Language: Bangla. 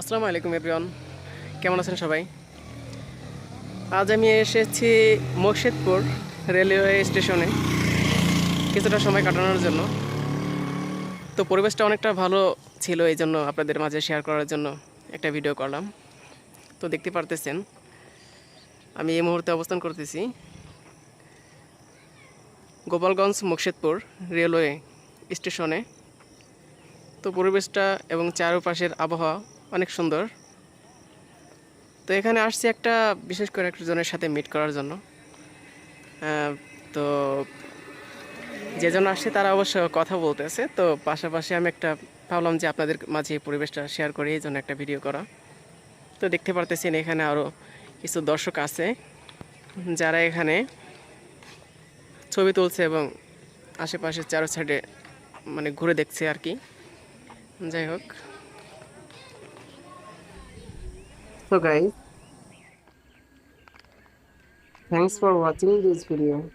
আসসালামু আলাইকুম, এভরিওয়ান। কেমন আছেন সবাই? আজ আমি এসেছি মুর্শিদপুর রেলওয়ে স্টেশনে। কিছুটা সময় কাটানোর জন্য। তো পরিবেশটা অনেকটা ভালো ছিল এই জন্য আপনাদের মাঝে শেয়ার করার জন্য একটা ভিডিও করলাম। তো দেখতে পারতেছেন, আমি এই মুহূর্তে অবস্থান করতেছি গোপালগঞ্জ মুর্শিদপুর রেলওয়ে স্টেশনে। তো পরিবেশটা এবং চারপাশের আবহাওয়া অনেক সুন্দর। তো এখানে আসছি একটা বিশেষ করে একজনের সাথে মিট করার জন্য। তো যে জন আসছে তারা অবশ্য কথা বলতেছে। তো পাশাপাশি আমি একটা ভাবলাম যে আপনাদের মাঝে পরিবেশটা শেয়ার করি, এই জন্য একটা ভিডিও করা। তো দেখতে পারতেছেন এখানে আরও কিছু দর্শক আছে যারা এখানে ছবি তুলছে এবং আশেপাশে চারো সাইডে মানে ঘুরে দেখছে আর কি। যাই হোক। So guys, thanks for watching this video.